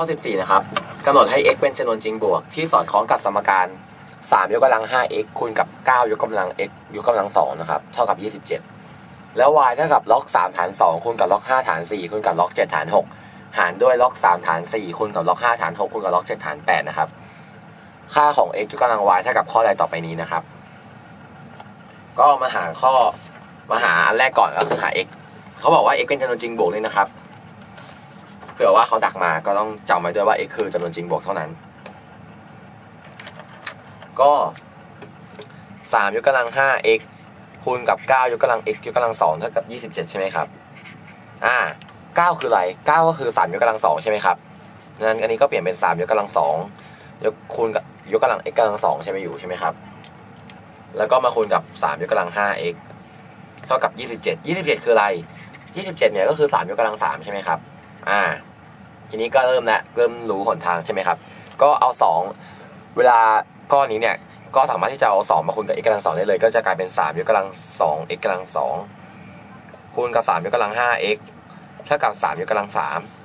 ข้อ 14 นะครับกำหนดให้ x เป็นจำนวนจริงบวก ที่สอดคล้องกับสมการ 3 ยกกำลัง 5x คูณกับ 9 ยกกำลัง x ยกกำลัง 2 นะครับ เท่ากับ 27 แล้ว y เท่ากับล็อก 3 ฐาน 2 คูณกับล็อก 5 ฐาน 4 คูณกับล็อก 7 ฐาน 6 หารด้วยล็อก 3 ฐาน 4 คูณกับล็อก 5 ฐาน 6 คูณกับล็อก 7 ฐาน 8 นะครับ ค่าของ x ยกกำลัง y เท่ากับข้อใดต่อไปนี้นะครับ ก็มาหาข้อมาหาอันแรกก่อนก็คือหา x เขาบอกว่า x เป็นจำนวนจริงบวกนี่นะครับ เผื่อว่าเขาดักมาก็ต้องจำไว้ด้วยว่า x คือจำนวนจริงบวกเท่านั้น ก็3ยกกำลัง 5x คูณกับ 9 ยกกำลัง x ยกกำลัง2เท่ากับ 27 ใช่ไหมครับ อ่า 9 คืออะไร 9 ก็คือ 3 ยกกำลัง 2 ใช่ไหมครับงั้นอันนี้ก็เปลี่ยนเป็น 3 ยกกำลัง 2 ยกคูณกับยกกำลัง x กำลัง 2 ใช่ไหมอยู่ใช่ไหมครับ แล้วก็มาคูณกับ 3 ยกกำลัง 5x เท่ากับ 27 27 คืออะไร 27 เนี่ยก็คือ 3 ยกกำลัง 3 ใช่ไหมครับ อ่า ทีนี้ก็เริ่มแล้วเริ่มรู้หนทางใช่ไหมครับ ก็เอา 2 เวลาก้อนนี้เนี่ยก็สามารถที่จะเอา2มาคูณกับ x กำลัง2ได้เลย ก็จะกลายเป็น3ยกกำลัง2 x กำลัง2คูณกับ3ยกกำลัง 5x เท่ากับ3ยกกำลัง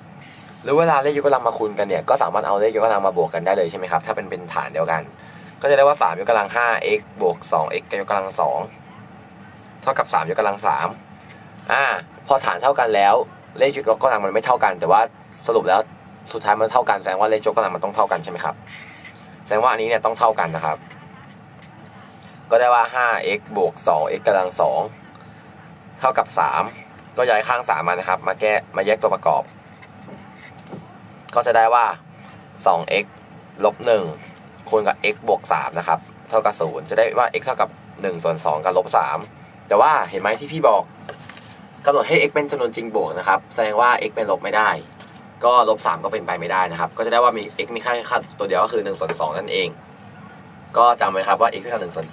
3หรือเวลาเลขยกกำลังมาคูณกันเนี่ยก็สามารถเอาเลขยกกำลังมาบวกกันได้เลยใช่ไหมครับถ้าเป็นเป็นฐานเดียวกัน ก็จะได้ว่า 3 ยกกำลัง 5x บวก 2x ยกกำลัง 2 เท่ากับ 3 ยกกำลัง3อ่าพอฐานเท่ากันแล้วเลขยกกำลังมันไม่เท่ากัน แต่ว่า สรุปแล้วสุดท้ายมันเท่ากันแสดงว่าเลขยกกำลังมันต้องเท่ากันใช่ไหมครับ แสดงว่าอันนี้เนี่ยต้องเท่ากันนะครับ ก็ได้ว่า 5x บวก 2x กำลัง 2 เท่ากับ 3 ก็ย้ายข้าง 3 มานะครับ มาแก้มาแยกตัวประกอบ ก็จะได้ว่า 2x ลบ1คูณกับ x บวก 3 นะครับ เท่ากับ 0 จะได้ว่า x เท่ากับ1ส่วน2กับลบ3แต่ว่าเห็นไหมที่พี่บอกกำหนดให้ x เป็นจำนวนจริงบวกนะครับ แสดงว่า x เป็นลบไม่ได้ ก็ลบ3ก็เป็นไปไม่ได้นะครับ ก็จะได้ว่ามี x มีค่าแค่ค่าตัวเดียวก็คือ1ส่วน2นั่นเอง ก็จำไว้ครับว่า x เท่ากับ1ส่วน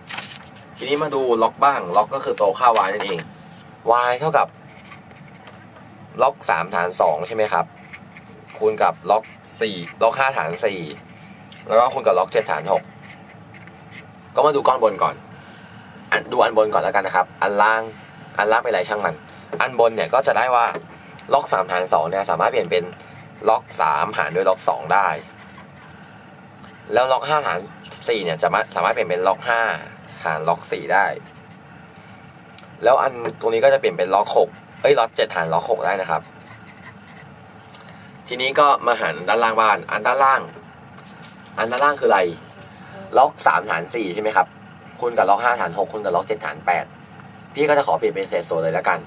2ทีนี้มาดูล็อกบ้างล็อกก็คือตัวค่า y นั่นเอง y เท่ากับล็อก3ฐาน2ใช่ไหมครับ คูณกับล็อก4ล็อก5ฐาน4แล้วก็คูณกับล็อก7ฐาน6ก็มาดูก้อนบนก่อนอนดูอันบนก่อนแล้วกันนะครับ อันล่างอันล่างเป็นไรช่างมัน อันบนเนี่ยก็จะได้ว่า ล็อก3ฐาน2เนี่ยสามารถเปลี่ยนเป็นล็อก3หารด้วยล็อก2ได้ แล้วล็อก5ฐาน4เนี่ยจะมาสามารถเปลี่ยนเป็นล็อก5หารล็อก4ได้ แล้วอันตรงนี้ก็จะเปลี่ยนเป็นล็อก6เอ้ยล็อก7หารล็อก6ได้นะครับ ทีนี้ก็มาหันด้านล่างบ้าน อันด้านล่าง อันด้านล่างคืออะไร ล็อก3ฐาน4ใช่ไหมครับคูณกับล็อก5ฐาน6คูณกับล็อก7ฐาน8พี่ก็จะขอเปลี่ยนเป็นเศษส่วนเลยแล้วกัน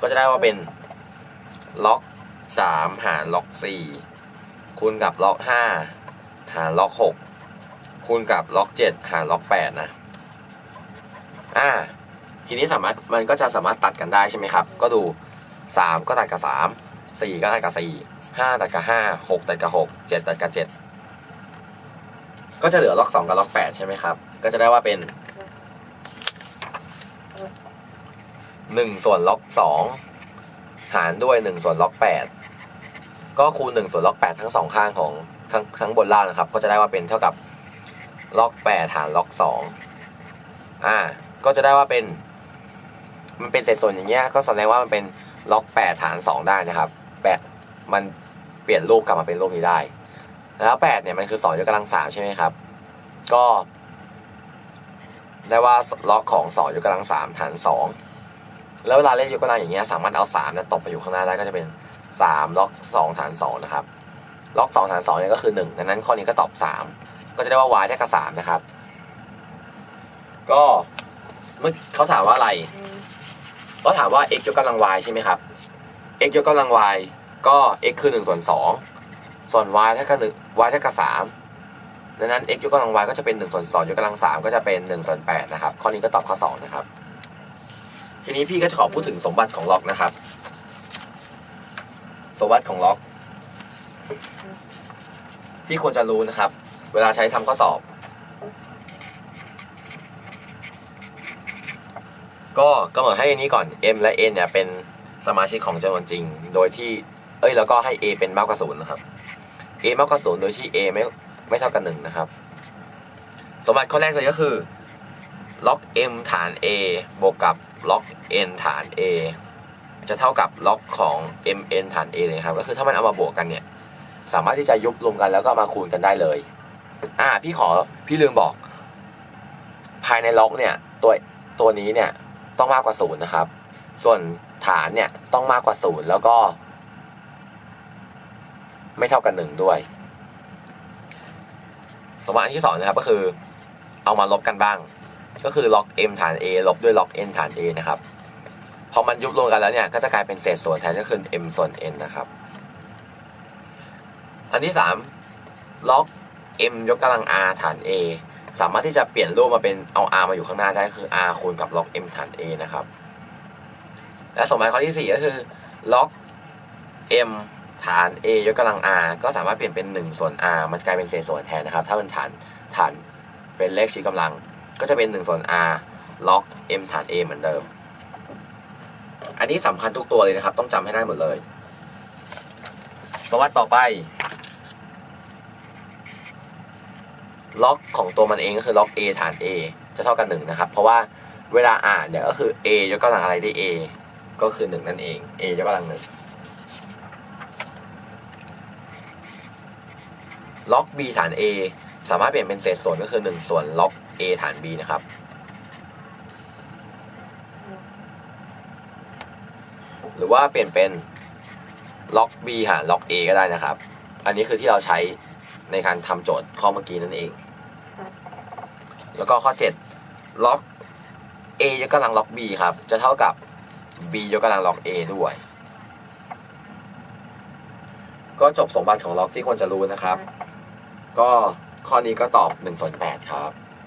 ก็จะได้ว่าเป็น ล็อก3หารล็อก4คูณกับล็อก5หารล็อก6คูณกับล็อก7หารล็อก8นะ อ่า ทีนี้สามารถมันก็จะสามารถตัดกันได้ใช่ไหมครับ ก็ดู3ก็ตัดกับ3 4ก็ตัดกับ4 5ตัดกับ5 6ตัดกับ6 7ตัดกับ7ก็จะเหลือล็อก2กับล็อก8ใช่ไหมครับ ก็จะได้ว่าเป็น1ส่วนล็อก2 หารด้วย1ส่วนล็อก8 ก็คูณ1ส่วนล็อก 8 ทั้งสองข้างของทั้งทั้งบนล่างนะครับ ก็จะได้ว่าเป็นเท่ากับล็อก8หารล็อก2อ่าก็จะได้ว่าเป็น มันเป็นเศษส่วนอย่างเงี้ยก็แสดงว่ามันเป็นล็อก8ฐาน 2 ได้นะครับ8มันเปลี่ยนรูปกลับมาเป็นรูปนี้ได้ แล้ว8เนี่ยมันคือ2ยกกำลัง3ใช่ไหมครับ ก็ ได้ว่าล็อกของ2ยกกำลัง3ฐาน2 แล้วเวลาเล่นยกกำลังอย่างเงี้ยสามารถเอา3เนี่ยตบไปอยู่ข้างหน้าได้ก็จะเป็น3ล็อก2ฐาน2นะครับล็อก2ฐาน2เนี่ยก็คือ1ดังนั้นข้อนี้ก็ตอบ 3 ก็จะได้ว่า y ได้กับ3นะครับ ก็เมื่อเขาถามว่าอะไรก็ถามว่า x ยกกำลัง y ใช่ไหมครับ x ยกกำลัง y ก็ x คือ1ส่วน2ส่วน y เท่ากับ1 y เท่ากับ3ดังนั้น x ยกกำลัง y ก็จะเป็น1ส่วน2ยกกำลัง3ก็จะเป็น1ส่วน8นะครับ ข้อนี้ก็ตอบข้อ2นะครับ ทีนี้พี่ก็จะขอพูดถึงสมบัติของล็อกนะครับ สมบัติของล็อก ที่ควรจะรู้นะครับ เวลาใช้ทำข้อสอบ ก็กำหนดให้อันนี้ก่อน m และ n เนี่ยเป็นสมาชิกของจำนวนจริง โดยที่ เอ้ย แล้วก็ให้ a เป็นมากกว่าศูนย์นะครับ a มากกว่าศูนย์โดยที่ a ไม่ไม่เท่ากับหนึ่งนะครับ สมบัติข้อแรกเลยก็คือ ล็อก m ฐาน a บวกกับล็อก n ฐาน a จะเท่ากับล็อกของ mn ฐาน a เลยครับ ก็คือถ้ามันเอามาบวกกันเนี่ย สามารถที่จะยุบรวมกันแล้วก็มาคูณกันได้เลย อ่า พี่ขอพี่ลืมบอก ภายในล็อกเนี่ย ตัวตัวนี้เนี่ยต้องมากกว่าศูนย์นะครับ ส่วนฐานเนี่ยต้องมากกว่าศูนย์แล้วก็ ไม่เท่ากันหนึ่งด้วยสมมติอันที่สองนะครับก็คือ เอามาลบกันบ้าง ก็คือล็อก m ฐาน a ลบด้วยล็อก n ฐาน a นะครับ พอมันยุบรวมกันแล้วเนี่ย ก็จะกลายเป็นเศษส่วนแทนก็คือ m ส่วน n นะครับ อันที่สามล็อก m ยกกำลัง r ฐาน a สามารถที่จะเปลี่ยนรูปมาเป็นเอา r มาอยู่ข้างหน้าได้คือ r คูณกับล็อก m ฐาน a นะครับ และสมมติข้อที่สี่ก็คือล็อก m ฐาน a ยกกำลัง r ก็สามารถเปลี่ยนเป็น 1 ส่วน r มันกลายเป็นเศษส่วนแทนนะครับ ถ้ามันฐานฐานเป็นเลขชี้กำลัง ก็จะเป็น1ส่วน r ล็อก m ฐาน a เหมือนเดิม อันนี้สำคัญทุกตัวเลยนะครับ ต้องจำให้ได้หมดเลยสมมติต่อไป ล็อกของตัวมันเองก็คือล็อก a ฐาน a จะเท่ากัน1นะครับ เพราะว่าเวลาอ่านเนี่ยก็คือ a ยกกำลังอะไรได้ a ก็คือ 1 นั่นเอง a ยกกำลัง1ล็อก b ฐาน a สามารถเปลี่ยนเป็นเศษส่วนก็คือ 1 ส่วนล็อก a ฐาน b นะครับ หรือว่าเปลี่ยนเป็นล็อก b หารล็อก a ก็ได้นะครับ อันนี้คือที่เราใช้ในการทำโจทย์ข้อเมื่อกี้นั่นเอง แล้วก็ข้อ 7 ล็อก a ยกกำลังล็อก b ครับ จะเท่ากับ b ยกกำลังล็อก a ด้วย ก็จบสมบัติของล็อกที่ควรจะรู้นะครับ ก็ข้อนี้ก็ตอบ1ส่วน8ครับ